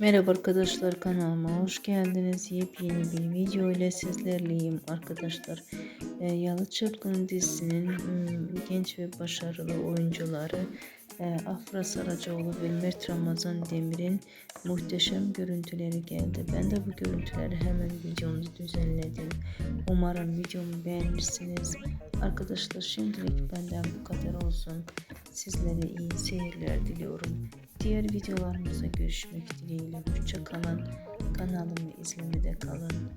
Merhaba arkadaşlar kanalıma hoş geldiniz. Yepyeni bir video ile sizlerleyim arkadaşlar. E, Yalı Çapkın dizisinin hmm, genç ve başarılı oyuncuları e, Afra Saracoğlu ve Mert Ramazan Demir'in muhteşem görüntüleri geldi. Ben de bu görüntüleri hemen videomu düzenledim. Umarım videomu beğenirsiniz. Arkadaşlar şimdilik benden bu kadar olsun. Sizlere iyi seyirler diliyorum. Diğer videolarımıza görüşmek dileğiyle. Hoşça kalın. Kanalımı izlemede kalın.